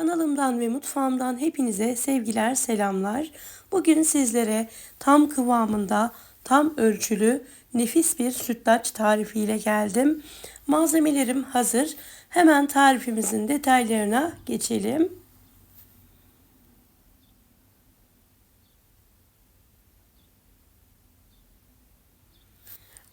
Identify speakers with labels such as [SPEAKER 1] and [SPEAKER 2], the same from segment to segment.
[SPEAKER 1] Kanalımdan ve mutfağımdan hepinize sevgiler, selamlar. Bugün sizlere tam kıvamında, tam ölçülü, nefis bir sütlaç tarifiyle geldim. Malzemelerim hazır. Hemen tarifimizin detaylarına geçelim.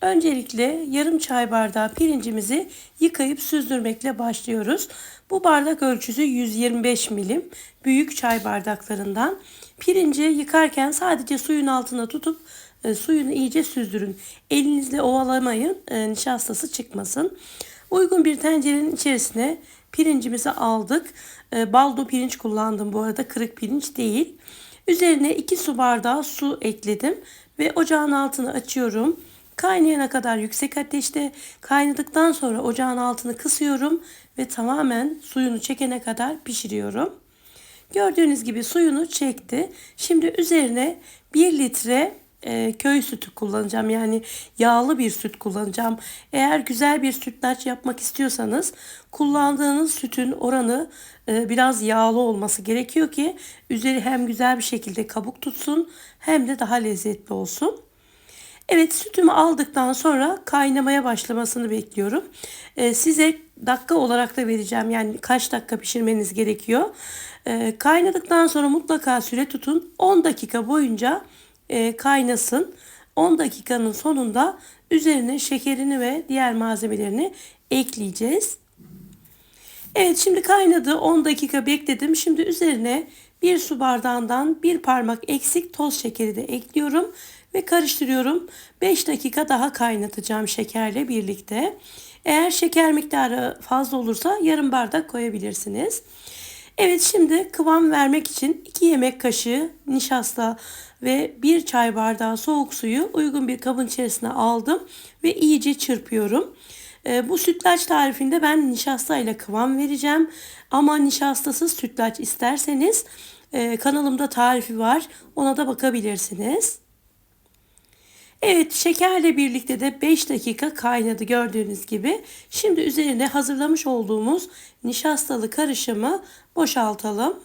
[SPEAKER 1] Öncelikle yarım çay bardağı pirincimizi yıkayıp süzdürmekle başlıyoruz. Bu bardak ölçüsü 125 milim büyük çay bardaklarından. Pirinci yıkarken sadece suyun altına tutup e, suyunu iyice süzdürün. Elinizle ovalamayın e, nişastası çıkmasın. Uygun bir tencerenin içerisine pirincimizi aldık. E, baldo pirinç kullandım bu arada kırık pirinç değil. Üzerine 2 su bardağı su ekledim ve ocağın altını açıyorum. Kaynayana kadar yüksek ateşte kaynadıktan sonra ocağın altını kısıyorum ve tamamen suyunu çekene kadar pişiriyorum. Gördüğünüz gibi suyunu çekti. Şimdi üzerine 1 litre e, köy sütü kullanacağım. Yani yağlı bir süt kullanacağım. Eğer güzel bir sütlaç yapmak istiyorsanız kullandığınız sütün oranı e, biraz yağlı olması gerekiyor ki üzeri hem güzel bir şekilde kabuk tutsun hem de daha lezzetli olsun. Evet sütümü aldıktan sonra kaynamaya başlamasını bekliyorum. Ee, size dakika olarak da vereceğim. Yani kaç dakika pişirmeniz gerekiyor. Ee, kaynadıktan sonra mutlaka süre tutun. 10 dakika boyunca e, kaynasın. 10 dakikanın sonunda üzerine şekerini ve diğer malzemelerini ekleyeceğiz. Evet şimdi kaynadı 10 dakika bekledim. Şimdi üzerine bir su bardağından bir parmak eksik toz şekeri de ekliyorum ve karıştırıyorum. 5 dakika daha kaynatacağım şekerle birlikte. Eğer şeker miktarı fazla olursa yarım bardak koyabilirsiniz. Evet şimdi kıvam vermek için 2 yemek kaşığı nişasta ve 1 çay bardağı soğuk suyu uygun bir kabın içerisine aldım ve iyice çırpıyorum. Ee, bu sütlaç tarifinde ben nişasta ile kıvam vereceğim. Ama nişastasız sütlaç isterseniz e, kanalımda tarifi var. Ona da bakabilirsiniz. Evet şekerle birlikte de 5 dakika kaynadı gördüğünüz gibi. Şimdi üzerine hazırlamış olduğumuz nişastalı karışımı boşaltalım.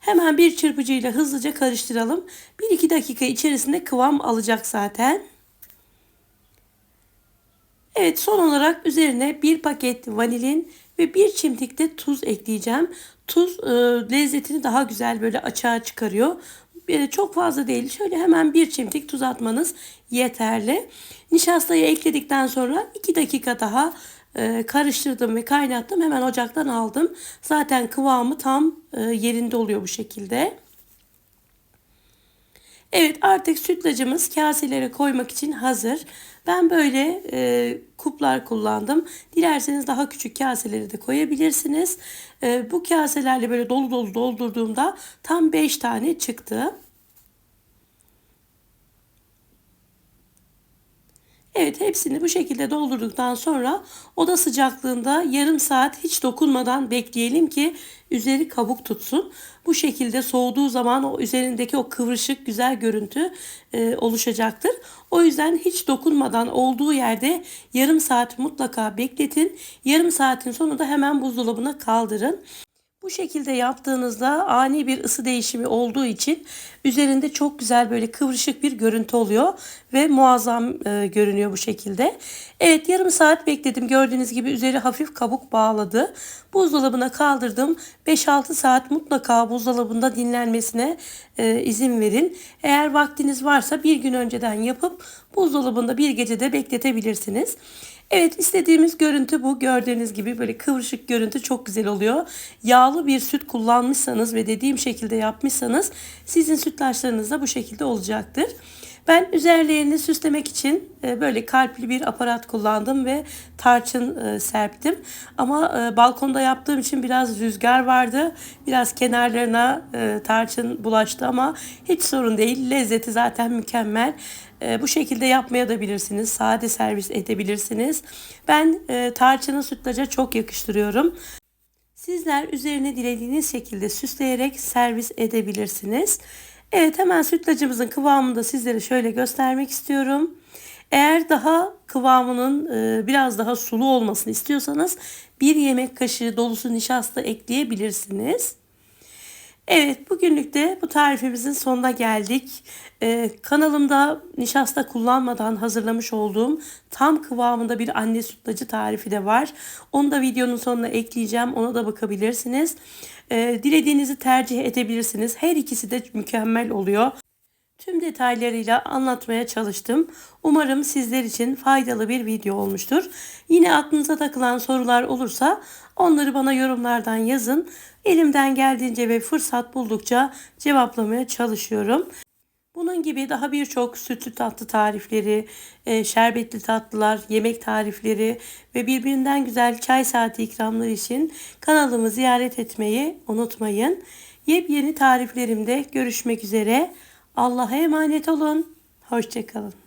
[SPEAKER 1] Hemen bir çırpıcıyla hızlıca karıştıralım. 1-2 dakika içerisinde kıvam alacak zaten. Evet son olarak üzerine bir paket vanilin ve bir çimdik de tuz ekleyeceğim. Tuz e, lezzetini daha güzel böyle açığa çıkarıyor. Çok fazla değil. Şöyle hemen bir çimdik tuz atmanız yeterli. Nişastayı ekledikten sonra 2 dakika daha e, karıştırdım ve kaynattım. Hemen ocaktan aldım. Zaten kıvamı tam e, yerinde oluyor bu şekilde. Evet artık sütlacımız kaselere koymak için hazır. Ben böyle e, kuplar kullandım. Dilerseniz daha küçük kaseleri de koyabilirsiniz. E, bu kaselerle böyle dolu dolu doldurduğumda tam 5 tane çıktı. Evet hepsini bu şekilde doldurduktan sonra oda sıcaklığında yarım saat hiç dokunmadan bekleyelim ki üzeri kabuk tutsun. Bu şekilde soğuduğu zaman o üzerindeki o kıvrışık güzel görüntü e, oluşacaktır. O yüzden hiç dokunmadan olduğu yerde yarım saat mutlaka bekletin. Yarım saatin sonunda hemen buzdolabına kaldırın. Bu şekilde yaptığınızda ani bir ısı değişimi olduğu için üzerinde çok güzel böyle kıvrışık bir görüntü oluyor ve muazzam e, görünüyor bu şekilde. Evet yarım saat bekledim. Gördüğünüz gibi üzeri hafif kabuk bağladı. Buzdolabına kaldırdım. 5-6 saat mutlaka buzdolabında dinlenmesine e, izin verin. Eğer vaktiniz varsa bir gün önceden yapıp buzdolabında bir gecede bekletebilirsiniz. Evet istediğimiz görüntü bu. Gördüğünüz gibi böyle kıvrışık görüntü çok güzel oluyor. Yağlı bir süt kullanmışsanız ve dediğim şekilde yapmışsanız sizin sütlaçlarınız da bu şekilde olacaktır. Ben üzerlerini süslemek için e, böyle kalpli bir aparat kullandım ve tarçın e, serptim. Ama e, balkonda yaptığım için biraz rüzgar vardı. Biraz kenarlarına tarçın bulaştı ama hiç sorun değil. Lezzeti zaten mükemmel. Bu şekilde yapmaya da bilirsiniz. Sade servis edebilirsiniz. Ben tarçını sütlaca çok yakıştırıyorum. Sizler üzerine dilediğiniz şekilde süsleyerek servis edebilirsiniz. Evet hemen sütlacımızın kıvamını da sizlere şöyle göstermek istiyorum. Eğer daha kıvamının e, biraz daha sulu olmasını istiyorsanız bir yemek kaşığı dolusu nişasta ekleyebilirsiniz. Evet bugünlük de bu tarifimizin sonuna geldik. Ee, kanalımda nişasta kullanmadan hazırlamış olduğum tam kıvamında bir anne sütlacı tarifi de var. Onu da videonun sonuna ekleyeceğim. Ona da bakabilirsiniz. Ee, dilediğinizi tercih edebilirsiniz. Her ikisi de mükemmel oluyor. Tüm detaylarıyla anlatmaya çalıştım. Umarım sizler için faydalı bir video olmuştur. Yine aklınıza takılan sorular olursa onları bana yorumlardan yazın. Elimden geldiğince ve fırsat buldukça cevaplamaya çalışıyorum. Bunun gibi daha birçok sütlü tatlı tarifleri, e, şerbetli tatlılar, yemek tarifleri ve birbirinden güzel çay saati ikramları için kanalımı ziyaret etmeyi unutmayın. Yepyeni tariflerimde görüşmek üzere. Allah'a emanet olun. Hoşçakalın.